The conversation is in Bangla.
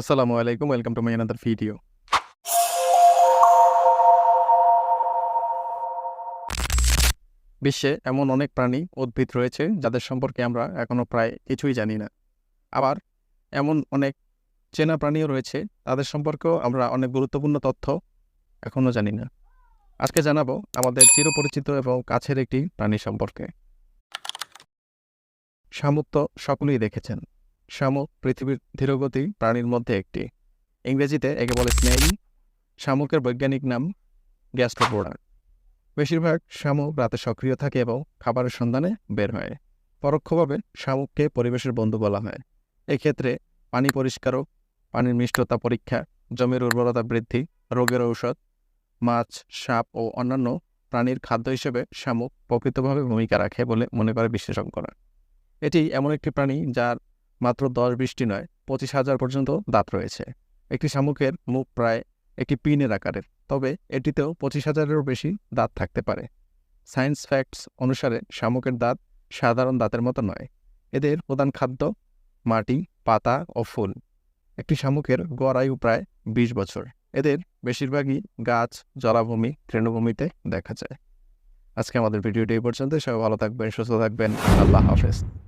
আসসালামু আলাইকুম, welcome to my another video বিশ্বে এমন অনেক প্রাণী উদ্ভিদ রয়েছে যাদের সম্পর্কে আমরা এখনও প্রায় কিছুই জানি না। আবার এমন অনেক চেনা প্রাণীও রয়েছে তাদের সম্পর্কেও আমরা অনেক গুরুত্বপূর্ণ তথ্য এখনও জানি না। আজকে জানাব আমাদের চিরপরিচিত এবং কাছের একটি প্রাণী সম্পর্কে। তো সকলেই দেখেছেন। শামুক পৃথিবীর ধীরগতি প্রাণীর মধ্যে একটি। ইংরেজিতে একে বলে স্নেইল, শামুকের বৈজ্ঞানিক নাম গ্যাস্ট্রোপোডা। বেশিরভাগ শামুক রাতে সক্রিয় থাকে এবং খাবারের সন্ধানে বের হয়। পরোক্ষভাবে শামুককে পরিবেশের বন্ধু বলা হয়। এক্ষেত্রে পানি পরিষ্কারক, পানির মিষ্টতা পরীক্ষা, জমির উর্বরতা বৃদ্ধি, রোগের ঔষধ, মাছ, সাপ ও অন্যান্য প্রাণীর খাদ্য হিসেবে শামুক প্রকৃতভাবে ভূমিকা রাখে বলে মনে করে বিশেষজ্ঞরা এটি এমন একটি প্রাণী যার মাত্র দশ বিশটি নয়, পঁচিশ হাজার পর্যন্ত দাঁত রয়েছে। একটি শামুকের মুখ প্রায় একটি পিনের আকারের, তবে এটিতেও পঁচিশ হাজারেরও বেশি দাঁত থাকতে পারে। সায়েন্স ফ্যাক্টস অনুসারে শামুকের দাঁত সাধারণ দাঁতের মতো নয়। এদের প্রধান খাদ্য মাটি, পাতা ও ফুল। একটি শামুকের গড় আয়ু প্রায় বিশ বছর। এদের বেশিরভাগই গাছ, জলাভূমি, তৃণভূমিতে দেখা যায়। আজকে আমাদের ভিডিওটি এই পর্যন্ত সবাই ভালো থাকবেন, সুস্থ থাকবেন। আল্লাহ হাফেজ।